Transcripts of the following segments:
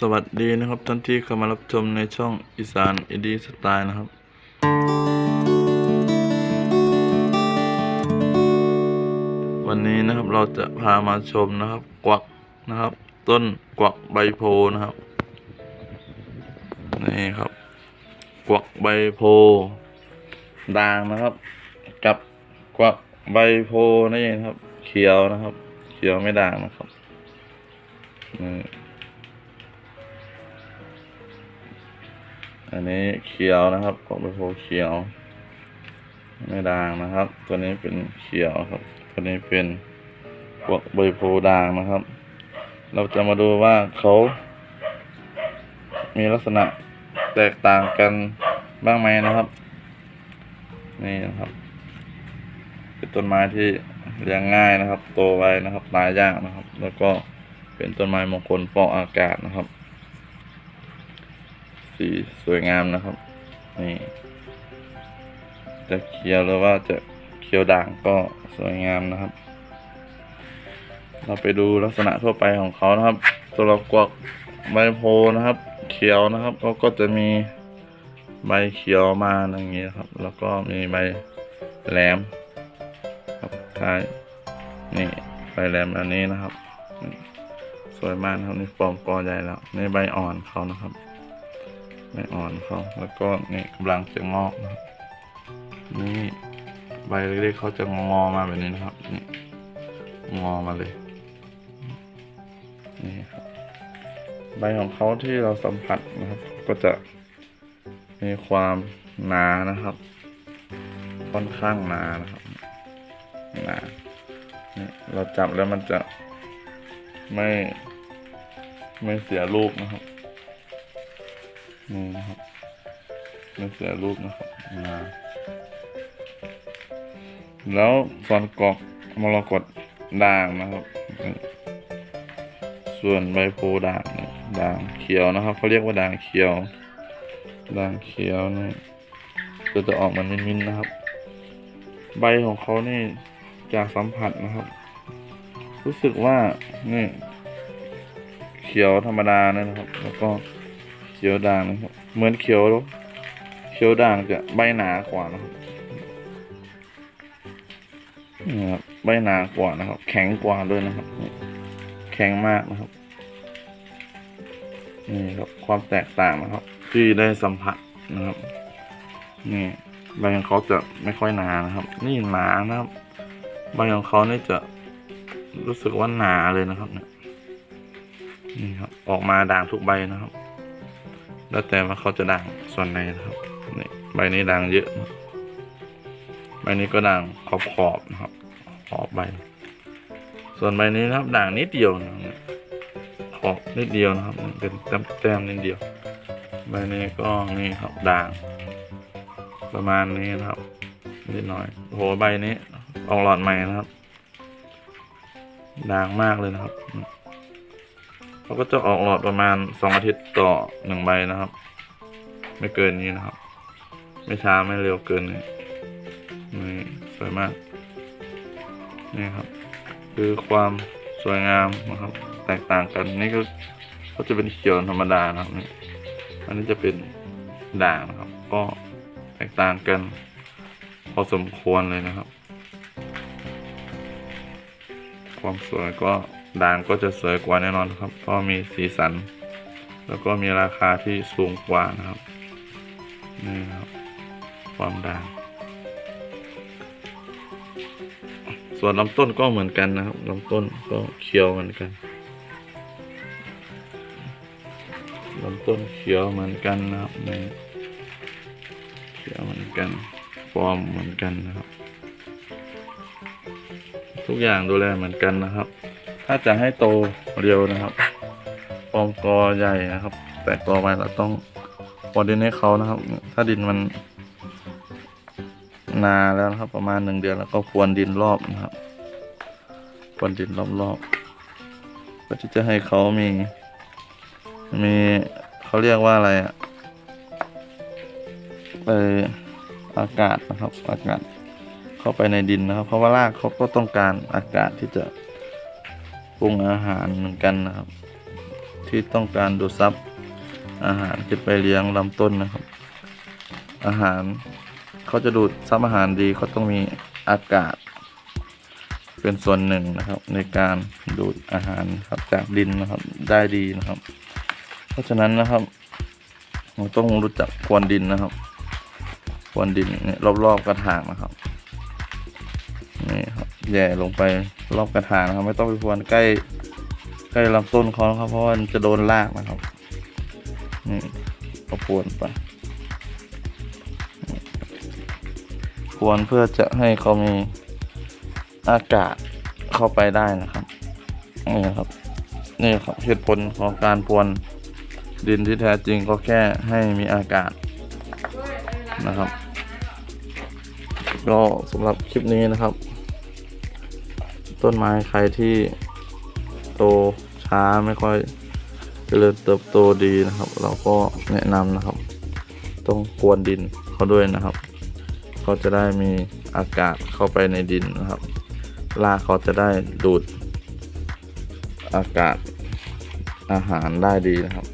สวัสดีนะครับท่านที่เข้ามารับชมในช่องอีสานอินดีสไตล์นะครับ วันนี้นะครับเราจะพามาชมนะครับ กวักนะครับ ต้นกวักใบโพนะครับนี่ครับ กวักใบโพด่างนะครับ กับกวักใบโพนี่นครับ เขียวนะครับ เขียวไม่ด่างนะครับนี่ อันนี้เขียวนะครับกอกใบโพธิ์เขียว ไม่ด่างนะครับ ตัวนี้เป็นเขียวครับ ตัวนี้เป็นกอกใบโพด่างนะครับ เราจะมาดูว่าเขามีลักษณะแตกต่างกันบ้างไหมนะครับ นี่นะครับเป็นต้นไม้ที่เลี้ยงง่ายนะครับ โตไวนะครับตายยากนะครับ แล้วก็เป็นต้นไม้มงคลฟอกอากาศนะครับ สีสวยงามนะครับ นี่ จะเขียวหรือว่าจะเขียวด่างก็สวยงามนะครับ เราไปดูลักษณะทั่วไปของเขานะครับตัวเรากวักใบโพนะครับ เขียวนะครับเขาก็จะมีใบเขียวมาอย่างนี้ครับ แล้วก็มีใบแหลมครับท้ายนี่ใบแหลมอันนี้นะครับ สวยมากนะครับนี่ฟอร์มกอใหญ่แล้วนี่ใบอ่อนเขานะครับ ไม่อ่อนเขาแล้วก็นี่กำลังจะงอกนะครับนี่ใบเล็กๆเขาจะงอมาแบบนี้นะครับนี่งอมาเลยนี่ครับใบของเขาที่เราสัมผัสนะครับ ก็จะมีความหนานะครับ ค่อนข้างหนานะครับหนานี่เราจับแล้วมันจะไม่ไม่เสียรูปนะครับ นี่นะครับไม่เสียรูปนะครับมาแล้วส่วนกอกมรกตด่างนะครับ ส่วนใบโพธิ์ด่างเนี่ยด่างเขียวนะครับเขาเรียกว่าด่างเขียว ด่างเขียวนี่ก็จะออกมันมินๆนะครับ ใบของเขานี่จากสัมผัสนะครับ รู้สึกว่านี่เขียวธรรมดาเนี่ยนะครับ แล้วก็ เขียวด่างนะครับ เหมือนเขียวเขียวด่างจะใบหนากว่านะครับนี่ครับใบหนากว่านะครับ แข็งกว่าด้วยนะครับ แข็งมากนะครับ นี่ครับ ความแตกต่างนะครับ ที่ได้สัมผัสนะครับ นี่ใบของเขาจะไม่ค่อยหนานะครับ นี่หนานะครับ ใบของเขานี่จะรู้สึกว่าหนาเลยนะครับเนี่ยนี่ครับ ออกมาด่างทุกใบนะครับ แล้วแต่ว่าเขาจะด่างส่วนไหนนะครับนี่ใบนี้ด่างเยอะใบนี้ก็ด่างขอบขอบนะครับ ขอบใบ ส่วนใบนี้นะครับด่างนิดเดียวนะขอบนิดเดียวนะครับเป็นแต้มนิดเดียวใบนี้ก็นี่ครับด่าง ประมาณนี้นะครับนิดหน่อยโหใบนี้ออกหลอดใหม่นะครับด่างมากเลยนะครับ เขาก็จะออกหลอดประมาณสองอาทิตย์ต่อหนึ่งใบนะครับ ไม่เกินนี้นะครับ ไม่ช้าไม่เร็วเกินนี้นี่สวยมาก นี่ครับ คือความสวยงามนะครับ แตกต่างกันนี่ก็ก็จะเป็นเขียวธรรมดานะครับนี่อันนี้จะเป็นด่างนะครับ ก็แตกต่างกัน พอสมควรเลยนะครับ ความสวยก็ ด่างก็จะสวยกว่าแน่นอนครับ เพราะมีสีสัน แล้วก็มีราคาที่สูงกว่านะครับ นี่ครับความด่าง ส่วนลำต้นก็เหมือนกันนะครับลำต้นก็เขียวเหมือนกันลำต้นเขียวเหมือนกันนะครับนี่เขียวเหมือนกันฟอร์มเหมือนกันนะครับ ทุกอย่างดูแลเหมือนกันนะครับ ถ้าจะให้โตเร็วนะครับฟอร์มกอใหญ่นะครับ แต่กอไปเราต้องปอดินให้เขานะครับ ถ้าดินมัน นาแล้วนะครับ ประมาณหนึ่งเดือนแล้วก็พรวนดินรอบนะครับพรวนดินรอบๆเพื่อที่จะให้เขามี มีเขาเรียกว่าอะไรอะเอออากาศนะครับ อากาศเข้าไปในดินนะครับ เพราะว่ารากเขาก็ต้องการอากาศที่จะ ปรุงอาหารเหมือนกันนะครับ ที่ต้องการดูดซับอาหารขึ้นไปเลี้ยงลำต้นนะครับ อาหารเขาจะดูดซับอาหารดีเขาต้องมีอากาศ เป็นส่วนหนึ่งนะครับ ในการดูดอาหารครับจากดินนะครับได้ดีนะครับ เพราะฉะนั้นนะครับเราต้องรู้จักควนดินนะครับควนดินเนี่ยรอบๆกระถางนะครับ แย่ลงไปรอบกระถางนะครับ ไม่ต้องไปพรวนใกล้ ใกล้ลำต้นเขาครับ เพราะมันจะโดนรากนะครับนี่ก็พรวนไปพรวนเพื่อจะให้เขามีอากาศเข้าไปได้นะครับนี่ครับนี่ครับเหตุผลของการพรวนดินที่แท้จริงก็แค่ให้มีอากาศนะครับ ก็สำหรับคลิปนี้นะครับ ต้นไม้ใครที่โตช้าไม่ค่อยเจริญเติบโตดีนะครับ เราก็แนะนำนะครับ ต้องกวนดินเขาด้วยนะครับเขาจะได้มีอากาศเข้าไปในดินนะครับรากเขาจะได้ดูด อากาศอาหารได้ดีนะครับ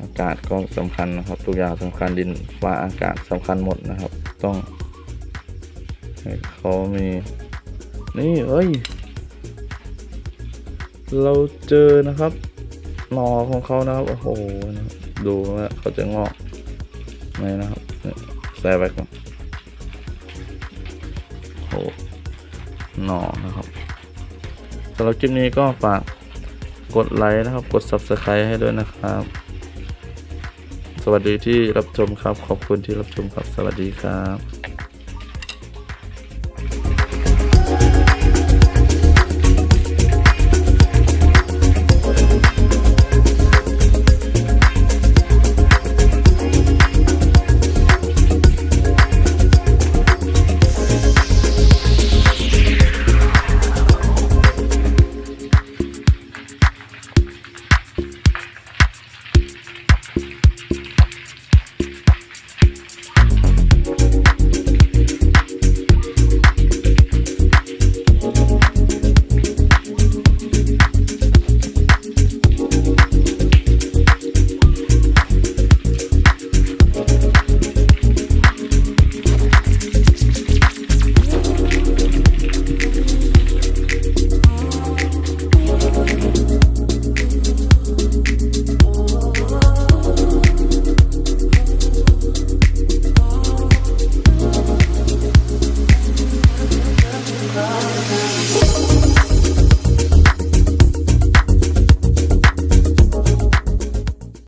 อากาศก็สำคัญนะครับทุกอย่างสำคัญดินฟ้าอากาศสำคัญหมดนะครับ ต้องให้เขามี นี่เอ้ย เราเจอนะครับหนอของเขานะครับโอ้โหดูว่าเขาจะงอกไหมนะครับเนี่ยใส่ไปก่อนโอ้โหหนอนะครับสำหรับคลิปนี้ก็ฝากกดไลค์นะครับ กด subscribe ให้ด้วยนะครับ สวัสดีที่รับชมครับ ขอบคุณที่รับชมครับ สวัสดีครับ